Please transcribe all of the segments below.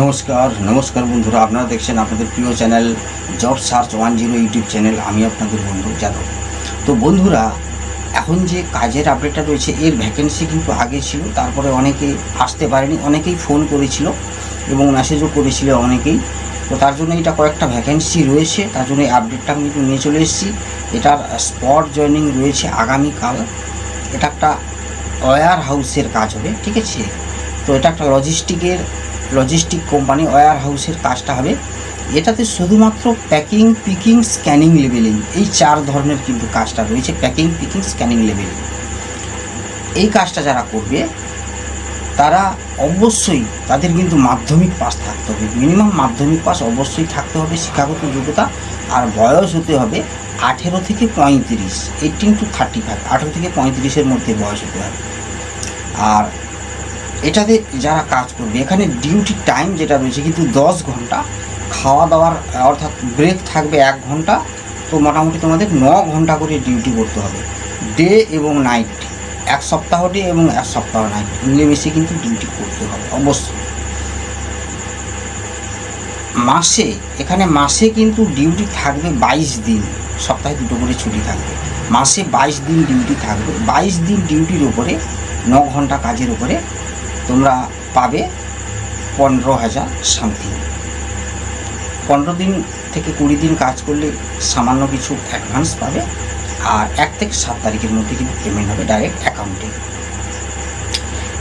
নমস্কার নমস্কার বন্ধুরা, আপনারা দেখছেন আপনাদের প্রিয় channel job search one zero YouTube channel, আমি আপনাদের বন্ধু যাদব। তো বন্ধুরা, এখন যে কাজের আপডেটটা রয়েছে, এর ভ্যাকেন্সি কিন্তু আগে ছিল, তারপরে অনেকে আসতে পারেনি, অনেকেই ফোন করেছিল এবং মেসেজও করেছিল অনেকেই। তো তার জন্য এটা কয়েকটা ভ্যাকেন্সি রয়েছে, তার জন্য এই আপডেটটা আমি কিন্তু নিয়ে চলে এসেছি। এটার স্পট জয়েনিং রয়েছে আগামীকাল। এটা একটা ওয়্যার হাউসের কাজ হবে, ঠিক আছে? তো এটা একটা লজিস্টিকের লজিস্টিক কোম্পানি ওয়ার হাউসের কাজটা হবে। এটাতে শুধুমাত্র প্যাকিং পিকিং স্ক্যানিং লেভেলিং এই চার ধরনের কিন্তু কাজটা রয়েছে প্যাকিং পিকিং স্ক্যানিং লেভেলিং এই কাজটা যারা করবে, তারা অবশ্যই তাদের কিন্তু মাধ্যমিক পাস থাকতে হবে। মিনিমাম মাধ্যমিক পাস অবশ্যই থাকতে হবে শিক্ষাগত যোগ্যতা। আর বয়স হতে হবে আঠেরো থেকে পঁয়ত্রিশ এইটিন টু থার্টি ফাইভ আঠেরো থেকে পঁয়ত্রিশের মধ্যে বয়স হতে হবে। আর এটাতে যারা কাজ করবে, এখানে ডিউটি টাইম যেটা রয়েছে কিন্তু দশ ঘণ্টা, খাওয়া দাওয়ার, অর্থাৎ ব্রেক থাকবে এক ঘণ্টা, তো মোটামুটি তোমাদের ন ঘণ্টা করে ডিউটি করতে হবে। ডে এবং নাইট এক সপ্তাহ ডে এবং এক সপ্তাহ নাইট মিলেমিশে কিন্তু ডিউটি করতে হবে, অবশ্যই। মাসে, এখানে মাসে কিন্তু ডিউটি থাকবে বাইশ দিন, সপ্তাহে দুটো করে ছুটি থাকবে। মাসে বাইশ দিন ডিউটি থাকবে, বাইশ দিন ডিউটির ওপরে ন ঘণ্টা কাজের উপরে তোমরা পাবে পনেরো হাজার সামথিং। পনেরো দিন থেকে কুড়ি দিন কাজ করলে সামান্য কিছু অ্যাডভান্স পাবে আর এক থেকে সাত তারিখের মধ্যে কিন্তু পেমেন্ট হবে ডাইরেক্ট অ্যাকাউন্টে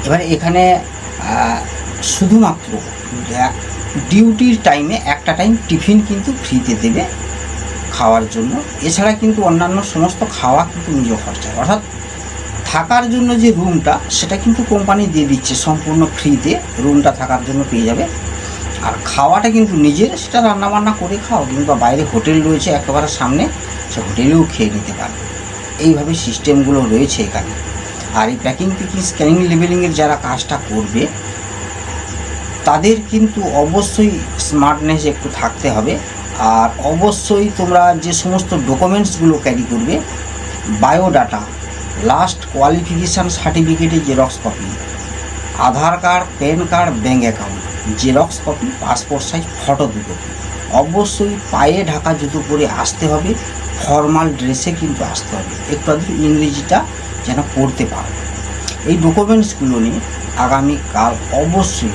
এবারে এখানে শুধুমাত্র ডিউটির টাইমে একটা টাইম টিফিন কিন্তু ফ্রিতে দেবে খাওয়ার জন্য। এছাড়া কিন্তু অন্যান্য সমস্ত খাওয়া কিন্তু নিজ খরচায় অর্থাৎ থাকার জন্য যে রুমটা সেটা কিন্তু কোম্পানি দিয়ে দিচ্ছে। সম্পূর্ণ ফ্রিতে রুমটা থাকার জন্য পেয়ে যাবে। আর খাওয়াটা কিন্তু নিজের, সেটা রান্নাবান্না করে খাও, কিংবা বাইরে হোটেল রয়েছে একেবারে সামনে, সে হোটেলেও খেয়ে নিতে পারবে। এইভাবে সিস্টেমগুলো রয়েছে এখানে। আর এই প্যাকিং পিকিং স্ক্যানিং লেভেলিংয়ের যারা কাজটা করবে, তাদের কিন্তু অবশ্যই স্মার্টনেস একটু থাকতে হবে। আর অবশ্যই তোমরা যে সমস্ত ডকুমেন্টসগুলো ক্যারি করবে বায়োডাটা লাস্ট কোয়ালিফিকেশান সার্টিফিকেটের xerox copy Aadhaar card PAN card bank account xerox copy passport size photo দু কপি অবশ্যই পায়ে ঢাকা জুতো পরে আসতে হবে ফর্মাল ড্রেসে কিন্তু আসতে হবে। একটু আধটু ইংরেজিটা যেন পড়তে পারো। এই ডকুমেন্টসগুলো নিয়ে আগামীকাল অবশ্যই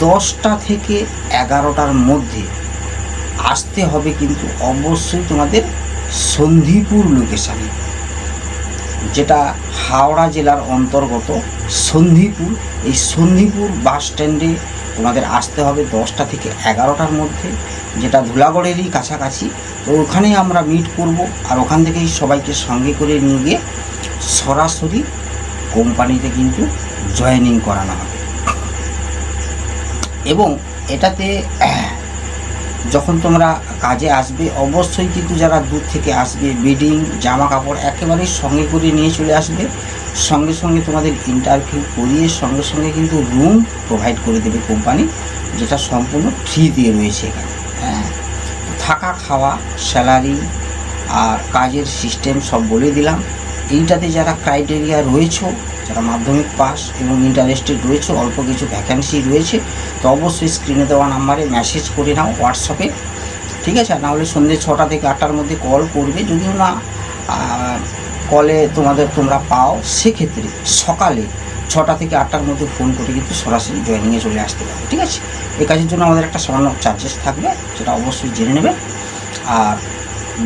দশটা থেকে এগারোটার মধ্যে আসতে হবে কিন্তু অবশ্যই তোমাদের সন্ধিপুর লোকেশানে যেটা হাওড়া জেলার অন্তর্গত সন্ধিপুর। এই সন্ধিপুর বাস স্ট্যান্ডে তোমাদের আসতে হবে দশটা থেকে এগারোটার মধ্যে, যেটা ধুলাগড়েরই কাছাকাছি। তো ওখানেই আমরা মিট করব আর ওখান থেকেই সবাইকে সঙ্গে করে নিয়ে গিয়ে সরাসরি কোম্পানিতে কিন্তু জয়েনিং করানো হবে। এবং এটাতে যখন তোমরা কাজে আসবে, অবশ্যই কিন্তু যারা দূর থেকে আসবে, বেডিং জামা কাপড় একেবারেই সঙ্গে করে নিয়ে চলে আসবে। সঙ্গে সঙ্গে তোমাদের ইন্টারভিউ করিয়ে সঙ্গে সঙ্গে কিন্তু রুম প্রোভাইড করে দেবে কোম্পানি যেটা সম্পূর্ণ ফ্রি দিয়ে রয়েছে এখানে। হ্যাঁ থাকা, খাওয়া স্যালারি আর কাজের সিস্টেম সব বলে দিলাম। এইটাতে যারা ক্রাইটেরিয়া রয়েছে, যারা মাধ্যমিক পাস এবং ইন্টারেস্টেড রয়েছে, অল্প কিছু ভ্যাকেন্সি রয়েছে, তো অবশ্যই স্ক্রিনে দেওয়া নাম্বারে মেসেজ করে নাও হোয়াটসঅ্যাপে ঠিক আছে? নাহলে সন্ধ্যে ছটা থেকে আটটার মধ্যে কল করবে। যদিও না কলে তোমাদের তোমরা পাও, সেক্ষেত্রে সকালে ছটা থেকে আটটার মধ্যে ফোন করে কিন্তু সরাসরি জয়েনিংয়ে চলে আসতে পারবে ঠিক আছে? এই কাজের জন্য আমাদের একটা সামান্য চার্জেস থাকবে, সেটা অবশ্যই জেনে নেবে। আর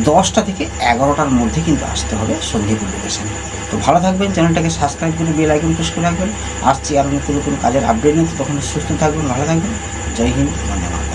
দশটা থেকে এগারোটার মধ্যে কিন্তু আসতে হবে সন্ধিপুর লোকেশানে তো ভালো থাকবেন, চ্যানেলটাকে সাবস্ক্রাইব করে বেল আইকন প্রেস করে রাখবেন। আসছি আর নতুন কোনো কাজের আপডেট নিতে তখন সুস্থ থাকবেন, ভালো থাকবেন। জয় হিন্দ ধন্যবাদ